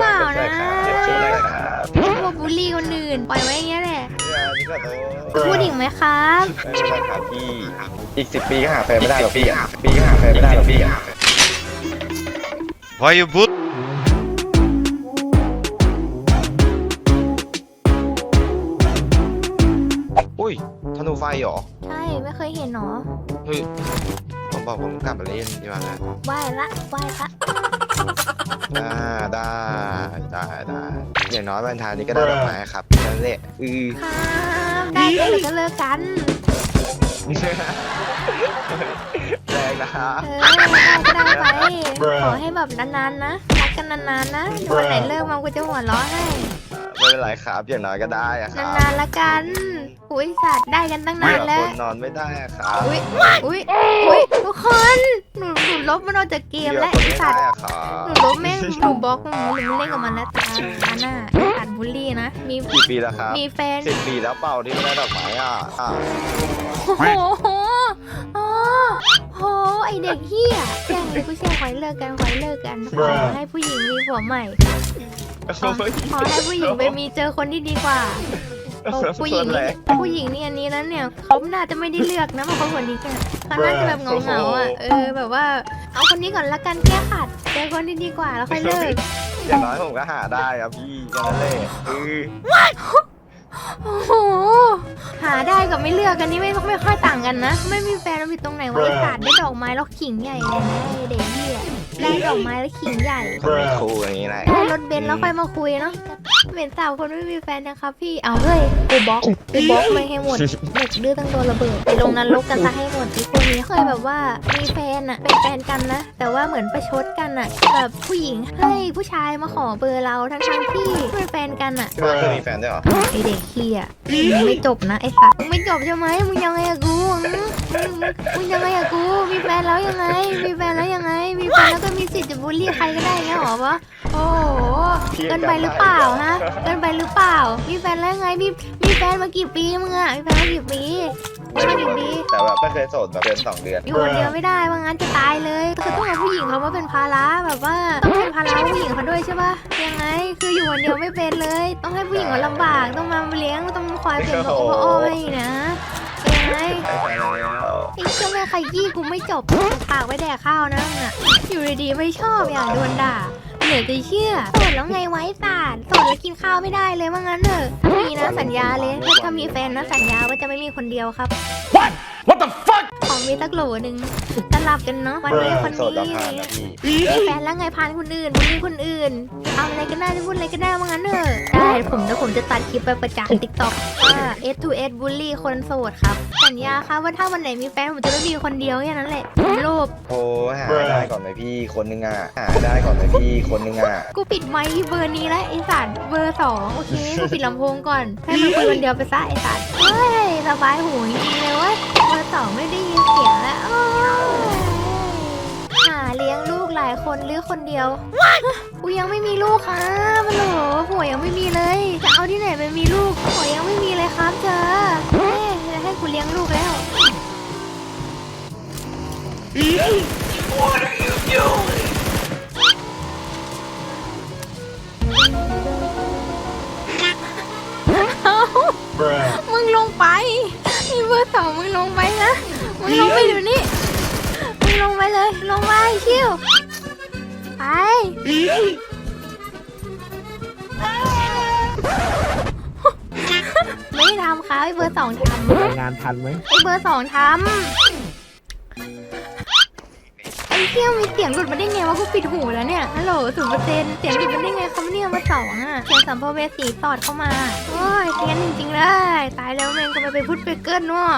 เปล่านะช่วยได้ครับพวกบูลลี่คนอื่น ปล่อยไว้อย่างเงี้ยแหละพูดอีกไหมครับพี่อีกสิบปีก็หาแฟนไม่ได้หรอกพี่ปีก็หาแฟนไม่ได้หรอกพี่ Why you boot? อุ้ยธนูไฟเหรอ ใช่ ไม่เคยเห็นหรอ เฮ้ย ผมบอกผมกลับมาเล่นดีกว่านะไหวละไหวละ อ่าได้ได้ได้อย่างน้อยวันทานนี้ก็ได้ดอกไม้ครับนั่นแหละอือครับได้ก็เลยก็เลิกกันแรงนะครับเออได้ก็ได้ไป ขอให้แบบนานๆนะรักกันนานๆนะวันไหนเลิกมากูจะหัวเราะให้ ไม่เป็นไรครับอย่างน้อยก็ได้อะครับนานๆละกันอุ้ยสัตว์ได้กันตั้งนานแล้ว คนนอนไม่ได้อะครับอุ้ยอุ้ยอุ้ยทุกคน หนูหนูลบมันออกจากเกมแล้วคนไอ้ไม่สัได้ตว์อะครับหนูลบแม่งหนูบล็อกมันหนูไม่เล่นกับมันแล้วตาตาหน้าตัดบูลลี่นะ มี กี่ปีแล้วครับมีแฟน สิบปีแล้วเปล่าที่ไม่ได้ดอกไม้อะอะโอ้โหโอ้โห ไอเด็กเฮียแช่งเลยกูแช่งขอให้เลิกกันขอให้เลิกกันขอให้ผู้หญิงมีผัวใหม่ ขอขอให้ผู้หญิงไปมีเจอคนที่ดีกว่าโอ้ผู้หญิงนี่ผู้หญิงนี่อันนี้นั้นเนี่ยเขาน่าจะไม่ได้เลือกนะเพราะเขาคนนี้แค่เขาน่าจะแบบเหงาๆอะเออแบบว่าเอาคนนี้ก่อนละกันแก้ขัดเจอคนที่ดีกว่าแล้วค่อยเลิกอย่างน้อยผมก็หาได้ครับพี่แค่นั้นเลยอือโอ้โหหาได้กับไม่เลือกกันนี่ไม่ไม่ค่อยต่างกันนะ ไม่มีแฟนมันผิดตรงไหนวะไอ้สัตว์ได้ดอกไม้แล้วขิงใหญ่เลยนะไอ้เด็กเหี้ยได้ดอกไม้แล้วขิงใหญ่ก็มีครูอย่างนี้แหละได้รถเบนซ์แล้วค่อยมาคุยเนาะเป็นสาวคนไม่มีแฟนนะครับพี่ เอาเฮ้ยกูบล็อกกูบล็อกไม่ให้หมด เด็กดื้อตั้งตัวระเบิดไปลงนั้นลกกันซะให้หมดที่พวกนี้เคยแบบว่ามีแฟนอะเป็นแฟนกันนะ แต่ว่าเหมือนประชดกันอะแบบผู้หญิงให้ผู้ชายมาขอเบอร์เราทั้งทั้งๆที่เป็นแฟนกันอะ พี่ว่าเคยมีแฟนด้วยเหรอไอเด็กเฮียมึงไม่จบนะไอ้สัสมึงไม่จบใช่ไหมมึงยังไงอะกูมึงมึงมึงยังไงอะกู มีแฟนแล้วยังไง มีแฟนแล้วยังไง มีแฟนแล้วก็มีสิทธิ์จะบูลลี่ใครก็ได้เงี้ยหรอวะโอ้โหเกินไปหรือเปล่าฮะเกินไปหรือเปล่า มีแฟนแล้วยังไงมีมีแฟนมากี่ปีมึงอะมีแฟนมากี่ปีมีมากี่ปีแต่แบบไม่เคยโสดแบบเดือนสองเดือนอยู่คนเดียวไม่ได้ว่างั้นจะตายเลยคือต้องเอาผู้หญิงเขามาเป็นภาระแบบว่าต้องเป็นภาระผู้หญิงเขาด้วยใช่ปะยังไงคืออยู่คนเดียวไม่เป็นเลย ต้องให้ผู้หญิงเขาลำบากต้องมาเลี้ยงต้องคอยเป็นพระโอพระอ้อให้นะยังไง ไม่ใช่แล้วไอ้เจ้าแม่ขยี้กูไม่จบปากไว้แดกข้าวนะมึงอะอยู่ดีๆไม่ชอบอยากโดนด่าเหลือจะเชื่อโสดแล้วไงไว้สารโสดแล้วกินข้าวไม่ได้เลยว่างั้นเถอะมีนะสัญญาเลยถ้ามีแฟนนะสัญญาว่าจะไม่มีคนเดียวครับ What the fuck? ของมีสักโหลหนึ่งสลับกันเนาะวันนี้คนโสดนี้แล้วอะไรผ่านเงี้นะยพี่มีแฟนแล้วไงพานคนอื่นมีคนอื่นเอาอะไรก็ได้จะพูดอะไรก็ได้ว่างั้นเถอะได้ผมเดี๋ยวผมจะตัดคลิปไปประจานติ๊กต็อกว่า S to S บูลลี่คนโสดครับสัญญาครับว่าถ้าวันไหนมีแฟนผมจะไม่มีคนเดียวแค่นั้นแหละผมโลภโทรหาได้ก่อนไหมพี่คนนึงอะหาได้ก่อนไหมพี่คนนึงอะกูปิดไมค์เบอร์นี้แล้วไอสัตว์เบอร์สองโอเคกูปิดลำโพงก่อนให้มันคุยคนเดียวไปซะไอสัตว์เฮ้ยสบายหูจริงๆเลยเว่าเบอร์สองไม่ได้ยินเสียงแล้วโอ้ยหาเลี้ยงลูกหลายคนหรือคนเดียวกูยังไม่มีลูกครับมันโหลผัวยังไม่มีเลย จะเอาที่ไหนไปมีลูกผัวยังไม่มีเลยครับเธอเฮ้ยจะให้กูเลี้ยงลูกแล้วมึงลงไปมีเบอร์สองมึงลงไปนะ มึงลงไปอยู่นี่มึงลงไปเลย ลงไปชิวไปไม่ทำค่ะไอเบอร์สองทำรายงานทันไหมไอเบอร์สองทำไอเที่ยมีเสียงหลุดมาได้ไงวะกูปิดหูแล้วเนี่ยฮัลโหลศูนย์เปอร์เซ็นต์เสียงหลุดมาได้ไงครับเนี่ยเบอร์สองอะเสียงสัมภเวสีสอดเข้ามา โอ้ยเสียงจริงๆเลย ตายแล้วแม่งก็ไปไปพูดไปเกินเนาะ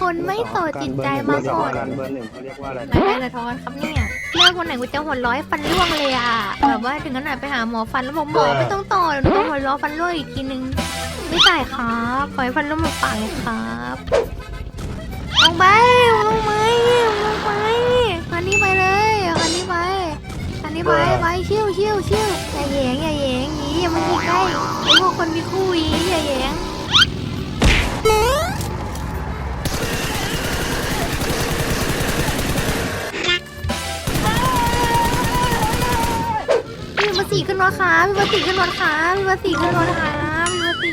คนไม่โสดจิตใจมาก่อนเบอร์หนึ่งเขาเรียกว่าอะไรไม่ได้สะท้อนครับเนี่ยเลิกวันไหนกูจะหัวเร้อยฟันร่วงเลยอะแบบว่าถึงขนาดไปหาหมอฟันแล้วบอกหมอไม่ต้องต่อเดี๋ยวหนูต้องหัวเร้อฟันร่วงอีกทีนึง ไม่จ่ายครับปล่อยฟันร่วงมาปากเลยครับลงไปลงไปลงไปคันนี้ไปเลยคันนี้ไปคันนี้ไปไปชิวชิวชิวอย่าแหยงอย่าแหยงยีอย่ามาทีใกล้ไอพวกคนมีคู่ยีอย่าแหยง ถค่ะพี่มาสีขึ้นรถค่ะพี่มาสีขึ้นรถค่ะพี่มาสี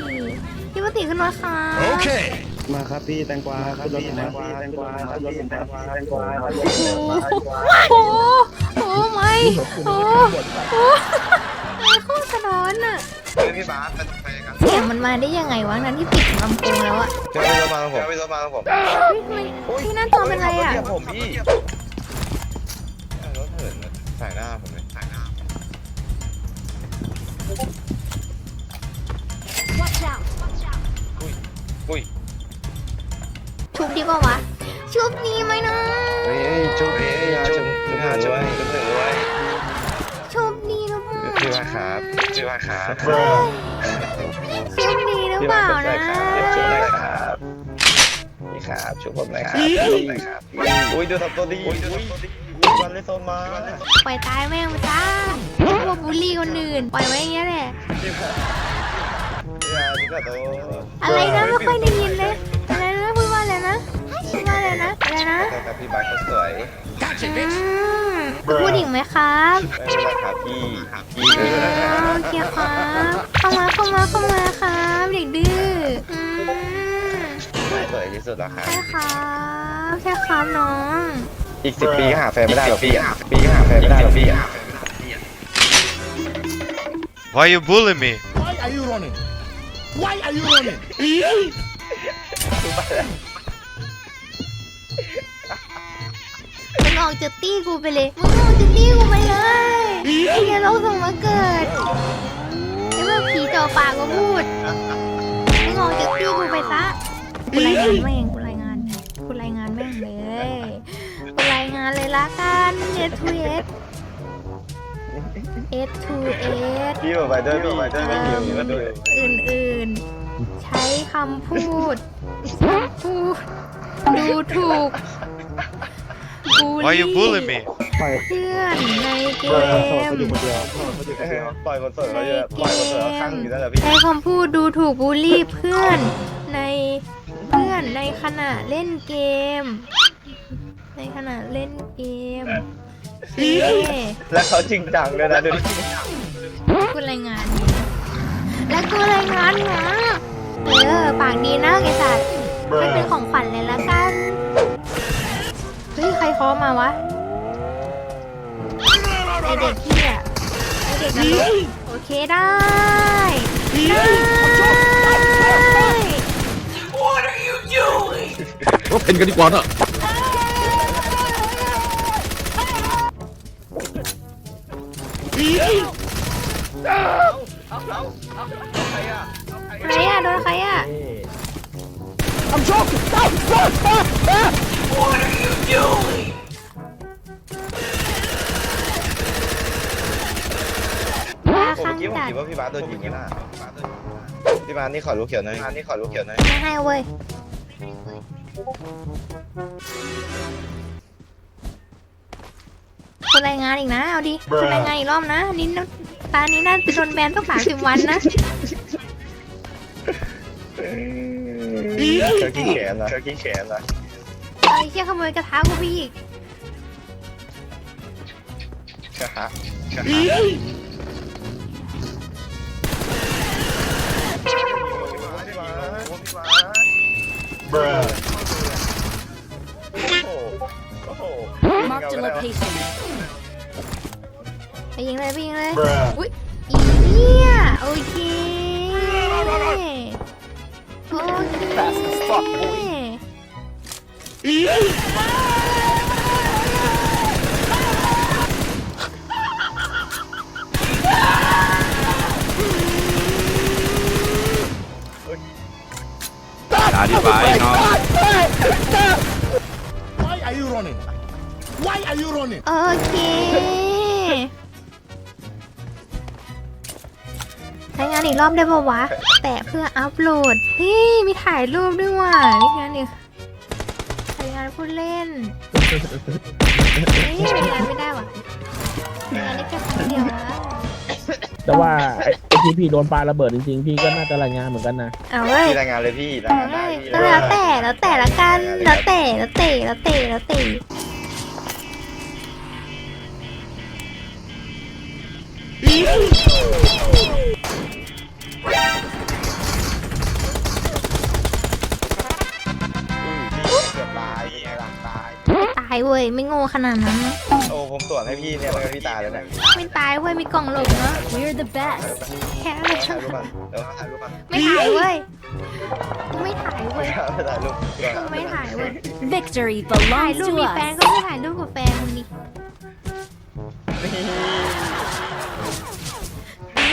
พี่มาสีขึ้นรถค่ะ Okay. มาครับพี่แตงกวาครับพี่แตงกวาแตงกวาครับพี่แตงกวาแตงกวาโอ้โหโอ้โหไม่โอ้โหโอ้โหไอ้โคตรสะท้อนอะเฮ้ยพี่บาสเป็นใครกันเสียงมันมาได้ยังไงวะนั้นที่ปิดลำโพงแล้วอะเจ้าพี่รถมาของผมเจ้าพี่รถมาของผมเฮ้ยทำไมพี่หน้าจอเป็นไรอะเฮ้ยขับรถเหยียบผมพี่ อุ้ยชุบดีกว่าวะ ชุบดีไหมนะ เฮ้ยจุ๊บเฮ้ยจุ๊บจุ๊บจุ๊บจุ๊บจุ๊บหนึ่งด้วยชุบดีหรือเปล่าพี่ว่าครับพี่ว่าครับชุบดีหรือพี่เปว่าล่าจุ๊บหน่นะอยครับจุ๊บหน่อยครับนี่ครับจุ๊บผมหน่อยครับจุ๊บหน่อยครับอุ้ยดูทำตัวดีอุ้ยดูทำตัวดีวันเลยโซนมาปล่อยตายแม่งไปจ้าพวกบูลลี่คนอื่น ปล่อยไว้อย่างเงี้ยแหละพี่ว่าพี่ว่าตัว อะไรนะไม่ค่อยได้ยินเลยอะไรนะพูดว่าอะไรนะพูดว่าอะไรนะอะไรนะครับพี่บาสก็สวยอืมพูดอีกไหมครับไม่เป็นไรครับพี่พี่อ่าโอเคครับเข้ามาเข้ามาเข้ามาครับเด็กดื้ออืมสวยที่สุดแล้วครับใช่ครับใช่ครับน้องอีกสิบปีก็หาแฟนไม่ได้หรอกพี่ปีก็หาแฟนไม่ได้หรอกพี่ Why you bully me? Why are you running? Why are you running? มึงออกจากตี้กูไปเลยมึงออกจากตี้กูไปเลยไอ้เหี้ยเราส่งมาเกิดไอ้พวกผีจ่อปากก็พูดมึงออกจากตี้กูไปซะกูรายงานแม่งกูรายงานกูรายงานแม่งเลยกูรายงานเลยละกันเอทูเอส เอทูเอสพี่บอกไปด้วยพี่ไปด้วยไม่หิวก็ดูอื่นๆ ใช้คำพูดพูด ดูถูกบูล Why you ลี่ bully me? เพื่อนในเกมปล่อยคนสวยเขาเยอะปล่อยคนสวยเขาข้างอยู่นั่นแหละพี่ใช้คำพูดดูถูกบูลลี่เพื่อนในเพื่อนในขณะเล่นเกม ในขณะเล่นเกมเอ๊ะ แล้วเขาจริงจังด้วยนะดูดิกูรายงาน แล้วกูรายงานนะเออปากดีนะไอสัตว์ไม่เป็นของขวัญเลยละกัน เฮ้ย ใครเคอมาวะ ไอเด็กที่อะไอเด็กนรกโอเคได้ ได้ก็เพนกันดีกว่านะ ใครอะโดนใครอะ I'm so ว่าผมข้างคิดผมจัดคิดว่าพี่บาสโดนยิงกันนะพี่บาสนี่ขอลูกเขียวหน่อยพี่บาสนี่ขอลูกเขียวหน่อยไม่ให้เว้ย คุณรายงานอีกนะเอาดิคุณรายงานอีกรอบนะอันนี้นะตานี้น่าจะโดนแบนต้องสามสิบวันนะเธอกินแขนนะเธอกินแขนนะไอ้เชี่ยขโมยกระทะกูไปอีกชะฮะชะฮะโอ้โห Marked a location. ไปยิงเลยไปยิงเลยอุ้ยอีเนี่ยโอเค โอเคอธิบายน้อง Why are you running? Why are you running? โอเคใช้งานอีกรอบได้ปะวะ แตะเพื่ออัพโหลดเฮ้ยมีถ่ายรูปด้วยว่ะนี่งานดิใช้งานผู้เล่นเฮ้ยใช้งานไม่ได้ว่ะใช้งานได้แค่ครั้งเดียวนะแต่ว่าไอ้ไอ้ที่พี่โดนปาระเบิดจริงๆ พี่ก็น่าจะรายงานเหมือนกันนะ เอาเว้ย พี่รายงานเลยพี่รายงานได้ก็แล้วแต่แล้วแต่ละกันแล้วแต่แล้วแต่แล้วแต่แล้วแต่ อุ้ยพี่เกือบตายเป็นไงล่ะตายไม่ตายเว้ยไม่โง่ขนาดนั้นนะโอ้ผมตรวจให้พี่เนี่ยมันก็พี่ตายแล้วเนี่ยไม่ตายเว้ยมีกล่องหลบนะ We're the best. แค่เดี๋ยวถ่ายรูปก่อนเดี๋ยวถ่ายรูปก่อนไม่ถ่ายเว้ยไม่ถ่ายเว้ยถ่ายรูปเดี๋ยวไม่ถ่ายเว้ย Victory ถ่าย belongs รูป to มีแฟน us. ก็ไม่ถ่ายรูปกับแฟนมึงดิไม่